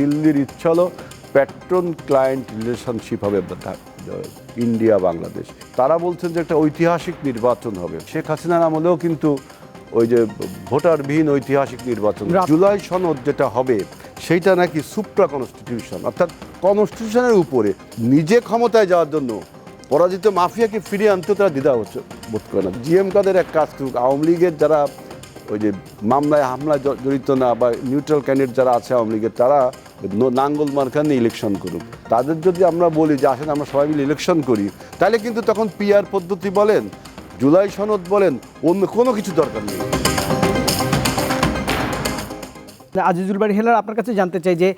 দিল্লির ইচ্ছা হলো প্যাট্রন ক্লায়েন্ট রিলেশনশিপ হবে ইন্ডিয়া বাংলাদেশ। তারা বলছেন যে একটা ঐতিহাসিক নির্বাচন হবে। শেখ হাসিনার আমলেও কিন্তু ওই যে ভোটারবিহীন ঐতিহাসিক নির্বাচন। জুলাই সনদ যেটা হবে সেইটা নাকি সুপ্রা কনস্টিটিউশন অর্থাৎ কনস্টিটিউশনের উপরে। নিজে ক্ষমতায় যাওয়ার জন্য পরাজিত মাফিয়াকে ফিরিয়ে আনতে তারা দ্বিধা হচ্ছে বোধ করে না। জিএম কাদের এক কাজ করুক আওয়ামী লীগের যারা ওই যে মামলায় হামলায় জ- জড়িত না বা নিউট্রাল ক্যান্ডিডেট যারা আছে আওয়ামী লীগের, তারা নাঙ্গল মার্কা নিয়ে ইলেকশন করুক। তাদের যদি আমরা বলি যে, আসেন, আমরা সবাই মিলে ইলেকশন করি, তাহলে কিন্তু তখন পিআর পদ্ধতি বলেন, জুলাই সনদ বলেন, অন্য কোনো কিছু দরকার নেই। আজিজুল বাড়ি হেলার আপনার কাছে জানতে চাই যে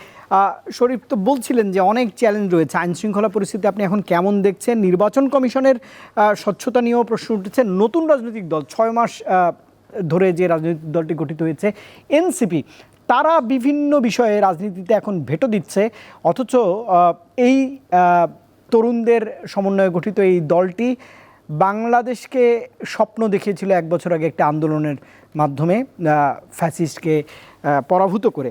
শরীফ তো বলছিলেন যে, অনেক চ্যালেঞ্জ রয়েছে। আইন শৃঙ্খলা পরিস্থিতি আপনি এখন কেমন দেখছেন? নির্বাচন কমিশনের স্বচ্ছতা নিয়েও প্রশ্ন উঠেছে। নতুন রাজনৈতিক দল, ছয় মাস ধরে যে রাজনৈতিক দলটি গঠিত হয়েছে, এনসিপি, তারা বিভিন্ন বিষয়ে রাজনীতিতে এখন ভেটো দিচ্ছে, অথচ এই তরুণদের সমন্বয়ে গঠিত এই দলটি বাংলাদেশকে স্বপ্ন দেখিয়েছিল এক বছর আগে একটা আন্দোলনের মাধ্যমে ফ্যাসিস্টকে পরাভূত করে।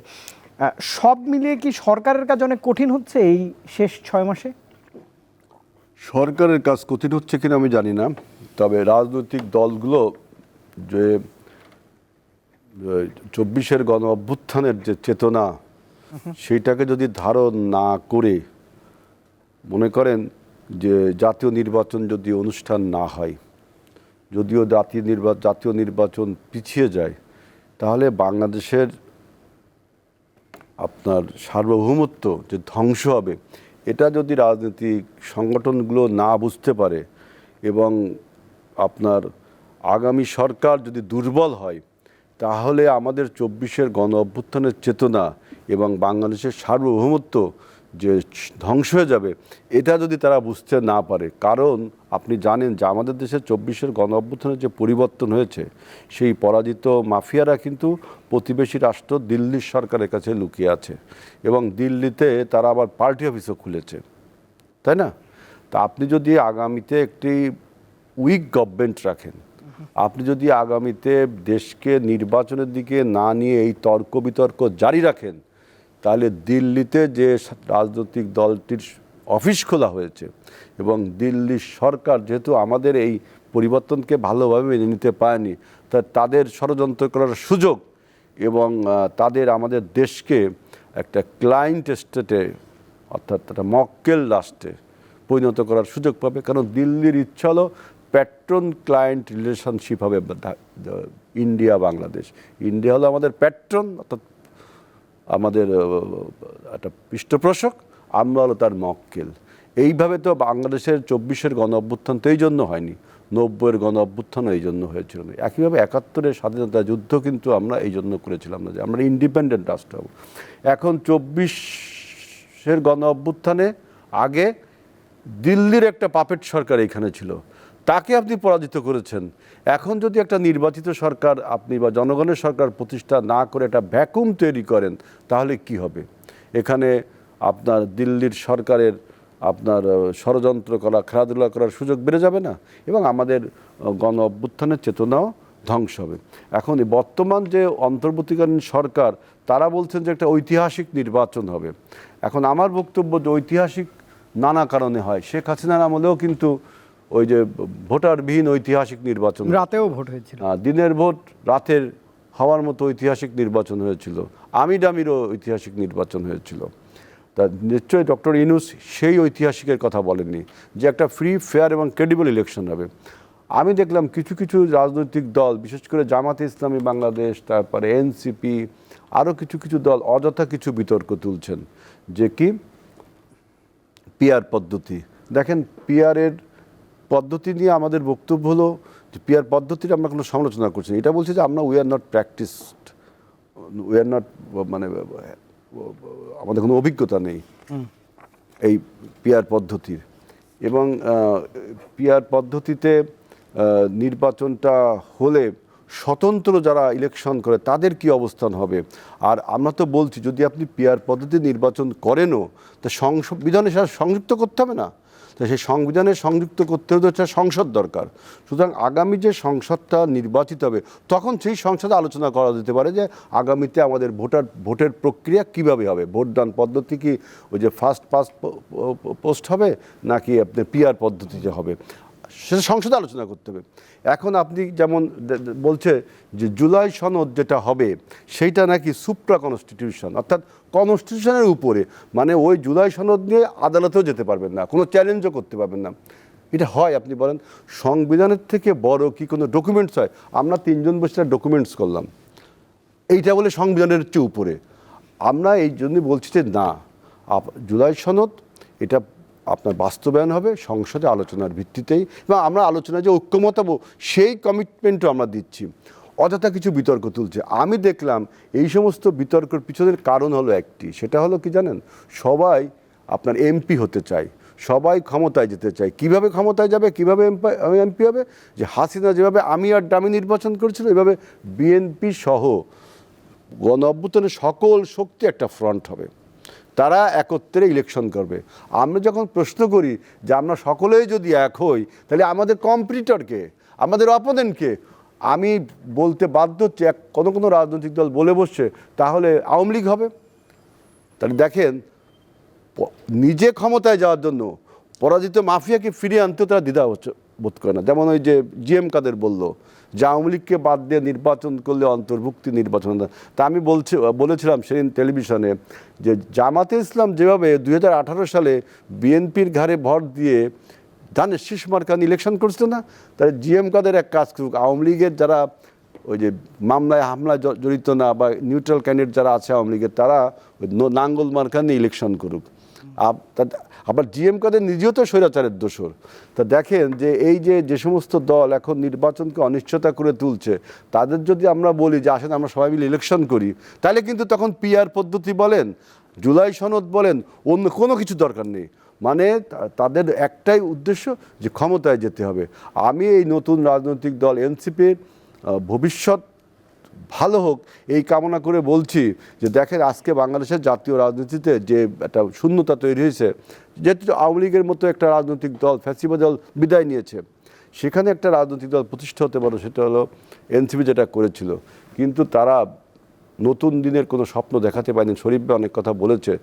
সব মিলিয়ে কি সরকারের কাজ অনেক কঠিন হচ্ছে এই শেষ ছয় মাসে? সরকারের কাজ কঠিন হচ্ছে কিনা আমি জানি না, তবে রাজনৈতিক দলগুলো যে চব্বিশের গণ অভ্যুত্থানের যে চেতনা সেইটাকে যদি ধারণ না করে, মনে করেন যে, জাতীয় নির্বাচন যদি অনুষ্ঠান না হয়, যদিও জাতীয় নির্বা, জাতীয় নির্বাচন পিছিয়ে যায়, তাহলে বাংলাদেশের আপনার সার্বভৌমত্ব যে ধ্বংস হবে, এটা যদি রাজনৈতিক সংগঠনগুলো না বুঝতে পারে এবং আপনার আগামী সরকার যদি দুর্বল হয়, তাহলে আমাদের চব্বিশের গণ অভ্যুত্থানের চেতনা এবং বাংলাদেশের সার্বভৌমত্ব যে ধ্বংস হয়ে যাবে, এটা যদি তারা বুঝতে না পারে। কারণ আপনি জানেন যে আমাদের দেশের চব্বিশের গণ অভ্যুত্থানের যে পরিবর্তন হয়েছে, সেই পরাজিত মাফিয়ারা কিন্তু প্রতিবেশী রাষ্ট্র দিল্লির সরকারের কাছে লুকিয়ে আছে এবং দিল্লিতে তারা আবার পার্টি অফিসও খুলেছে। তাই না? তা আপনি যদি আগামীতে একটি উইক গভর্নমেন্ট রাখেন আপনি যদি আগামীতে দেশকে নির্বাচনের দিকে না নিয়ে এই তর্ক বিতর্ক জারি রাখেন, তাহলে দিল্লিতে যে রাজনৈতিক দলটির অফিস খোলা হয়েছে এবং দিল্লির সরকার যেহেতু আমাদের এই পরিবর্তনকে ভালোভাবে মেনে নিতে পারেনি, তা তাদের ষড়যন্ত্র করার সুযোগ এবং তাদের আমাদের দেশকে একটা ক্লায়েন্ট স্টেটে, অর্থাৎ একটা মক্কেল রাষ্ট্রে পরিণত করার সুযোগ পাবে। কারণ দিল্লির ইচ্ছা হলো প্যাট্রন ক্লায়েন্ট রিলেশনশিপ হবে ইন্ডিয়া বাংলাদেশ ইন্ডিয়া হলো আমাদের প্যাট্রন অর্থাৎ আমাদের একটা পৃষ্ঠপোষক, আমরা হলো তার মক্কেল। এইভাবে তো বাংলাদেশের চব্বিশের গণ অভ্যুত্থান তো এই জন্য হয়নি, নব্বইয়ের গণ অভ্যুত্থান এই জন্য হয়েছিল। না একইভাবে একাত্তরের স্বাধীনতা যুদ্ধ কিন্তু আমরা এই জন্য করেছিলাম না যে আমরা ইন্ডিপেন্ডেন্ট রাষ্ট্র হব। এখন চব্বিশের গণ অভ্যুত্থানে আগে দিল্লির একটা পাপেট সরকার এখানে ছিল। তাকে আপনি পরাজিত করেছেন। এখন যদি একটা নির্বাচিত সরকার আপনি বা জনগণের সরকার প্রতিষ্ঠা না করে একটা ভ্যাকুম তৈরি করেন, তাহলে কি হবে? এখানে আপনার দিল্লির সরকারের আপনার ষড়যন্ত্র করা, খেলাধুলা করার সুযোগ বেড়ে যাবে না? এবং আমাদের গণ অভ্যুত্থানের চেতনাও ধ্বংস হবে। এখন বর্তমান যে অন্তর্বর্তীকালীন সরকার, তারা বলছেন যে একটা ঐতিহাসিক নির্বাচন হবে। এখন আমার বক্তব্য যে ঐতিহাসিক নানা কারণে হয়, শেখ হাসিনার আমলেও কিন্তু ওই যে ভোটারবিহীন ঐতিহাসিক নির্বাচন। রাতেও ভোট হয়েছিল। আহ, দিনের ভোট রাতের হওয়ার মতো ঐতিহাসিক নির্বাচন হয়েছিল। আমিডামিরও ঐতিহাসিক নির্বাচন হয়েছিল। তা নিশ্চয়ই ডক্টর ইনুস সেই ঐতিহাসিকের কথা বলেননি যে একটা ফ্রি ফেয়ার এবং ক্রেডিবল ইলেকশন হবে। আমি দেখলাম কিছু কিছু রাজনৈতিক দল বিশেষ করে জামাতে ইসলামী বাংলাদেশ তারপরে এনসিপি আরও কিছু কিছু দল অযথা কিছু বিতর্ক তুলছেন। যে কি? পিয়ার পদ্ধতি। দেখেন পিয়ারের পদ্ধতি নিয়ে আমাদের বক্তব্য হলো যে পিয়ার পদ্ধতির আমরা কোনো সমালোচনা করছি না। এটা বলছি যে আমরা we are not practised we are not মানে আমাদের কোনো অভিজ্ঞতা নেই এই পিয়ার পদ্ধতির। এবং পিয়ার পদ্ধতিতে নির্বাচনটা হলে স্বতন্ত্র যারা ইলেকশন করে তাদের কি অবস্থান হবে? আর আমরা তো বলছি যদি আপনি পিয়ার পদ্ধতি নির্বাচন করেনও তা সংবিধানের সাথে সংযুক্ত করতে হবে না? তো সেই সংবিধানে সংযুক্ত করতে হতে হচ্ছে সংসদ দরকার। সুতরাং আগামী যে সংসদটা নির্বাচিত হবে, তখন সেই সংসদে আলোচনা করা যেতে পারে যে আগামীতে আমাদের ভোটার, ভোটের প্রক্রিয়া কীভাবে হবে। ভোটদান পদ্ধতি কি ওই যে ফার্স্ট পাস্ট পোস্ট হবে নাকি আপনার পিআর পদ্ধতিতে হবে? সেটা সংসদে আলোচনা করতে হবে। এখন আপনি যেমন বলছে যে জুলাই সনদ যেটা হবে, সেইটা নাকি সুপ্রা কনস্টিটিউশন অর্থাৎ কনস্টিটিউশনের উপরে। মানে ওই জুলাই সনদ নিয়ে আদালতেও যেতে পারবেন না, কোনো চ্যালেঞ্জও করতে পারবেন না। এটা হয়, আপনি বলেন, সংবিধানের থেকে বড় কি কোনো ডকুমেন্টস হয়? আমরা তিনজন বসে ডকুমেন্টস করলাম। এইটা বলে সংবিধানের চেয়ে উপরে। আমরা এই জন্য বলছি যে না জুলাই সনদ, এটা আপনার বাস্তবায়ন হবে, সংসদে আলোচনার ভিত্তিতেই এবং আমরা আলোচনায় যে ঐক্যমত হব, সেই কমিটমেন্টও আমরা দিচ্ছি। অযথা কিছু বিতর্ক তুলছে। আমি দেখলাম এই সমস্ত বিতর্কের পিছনের কারণ হলো একটি, সেটা হলো কি জানেন? সবাই আপনার এমপি হতে চায়। সবাই ক্ষমতায় যেতে চায়। কীভাবে ক্ষমতায় যাবে, কীভাবে এমপি এমপি হবে? যে হাসিনা যেভাবে আমি আর ডামি নির্বাচন করেছিল, এভাবে বিএনপি সহ গণ সকল শক্তি একটা ফ্রন্ট হবে। তারা একত্রে ইলেকশন করবে। আমরা যখন প্রশ্ন করি যে আমরা সকলেই যদি এক হই, তাহলে আমাদের কম্পিটিটরকে আমাদের অপোনেন্টকে আমি বলতে বাধ্য হচ্ছি এক কোনো কোনো রাজনৈতিক দল বলে বসছে, তাহলে আওয়ামী লীগ হবে। তাহলে দেখেন নিজে ক্ষমতায় যাওয়ার জন্য পরাজিত মাফিয়াকে ফিরিয়ে আনতেও তারা দ্বিধা হচ্ছে। বোধ করে না যেমন ওই যে জিএম কাদের বলল যে আওয়ামী লীগকে বাদ দিয়ে নির্বাচন করলে অন্তর্ভুক্তি নির্বাচন। তা আমি বলছি, বলেছিলাম সেদিন টেলিভিশনে যে জামাতে ইসলাম যেভাবে দু হাজার আঠারো সালে বিএনপির ঘাড়ে ভর দিয়ে জানে শীষ মার্কান ইলেকশন করছে না, তাহলে জিএম কাদের এক কাজ করুক, আওয়ামী লীগের যারা ওই যে মামলায় হামলায় জড়িত না বা নিউট্রাল ক্যান্ডিডেট যারা আছে আওয়ামী লীগের, তারা ওই নাঙ্গল মার্কা নিয়ে ইলেকশন করুক আবার জিএম কাদের নিজেও তো স্বৈরাচারের দোষর। তা দেখেন যে এই যে যে সমস্ত দল এখন নির্বাচনকে অনিশ্চয়তা করে তুলছে, তাদের যদি আমরা বলি যে, আসেন আমরা সবাই মিলে ইলেকশন করি, তাহলে কিন্তু তখন পিআর পদ্ধতি বলেন, জুলাই সনদ বলেন, অন্য কোনো কিছু দরকার নেই। মানে তাদের একটাই উদ্দেশ্য যে ক্ষমতায় যেতে হবে। আমি এই নতুন রাজনৈতিক দল এনসিপির ভবিষ্যৎ ভালো হোক, এই কামনা করে বলছি যে দেখেন আজকে বাংলাদেশের জাতীয় রাজনীতিতে যে একটা শূন্যতা তৈরি হয়েছে, যেহেতু আওয়ামী লীগের মতো একটা রাজনৈতিক দল ফ্যাসিবা দল বিদায় নিয়েছে, সেখানে একটা রাজনৈতিক দল প্রতিষ্ঠা হতে পারে সেটা হলো এনসিপি যেটা করেছিল। কিন্তু তারা নতুন দিনের কোনো স্বপ্ন দেখাতে পারেনি। শরীফে অনেক কথা বলেছে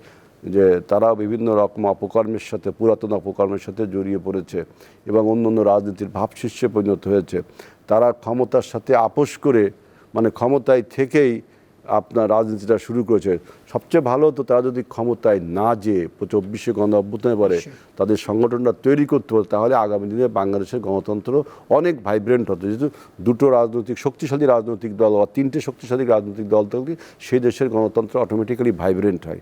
যে তারা বিভিন্ন রকম অপকর্মের সাথে, পুরাতন অপকর্মের সাথে জড়িয়ে পড়েছে এবং অন্য অন্য রাজনীতির ভাবশিষ্যে পরিণত হয়েছে। তারা ক্ষমতার সাথে আপোষ করে মানে ক্ষমতায় থেকেই আপনার রাজনীতিটা শুরু করেছে। সবচেয়ে ভালো তো তারা যদি ক্ষমতায় না যেয়ে চব্বিশে গণ অভ্যুত্থানে পারে তাদের সংগঠনটা তৈরি করতে পারে তাহলে আগামী দিনে বাংলাদেশের গণতন্ত্র অনেক ভাইব্রেন্ট হতো। যেহেতু দুটো রাজনৈতিক শক্তিশালী রাজনৈতিক দল বা তিনটে শক্তিশালী রাজনৈতিক দল থাকলে সেই দেশের গণতন্ত্র অটোমেটিক্যালি ভাইব্রেন্ট হয়।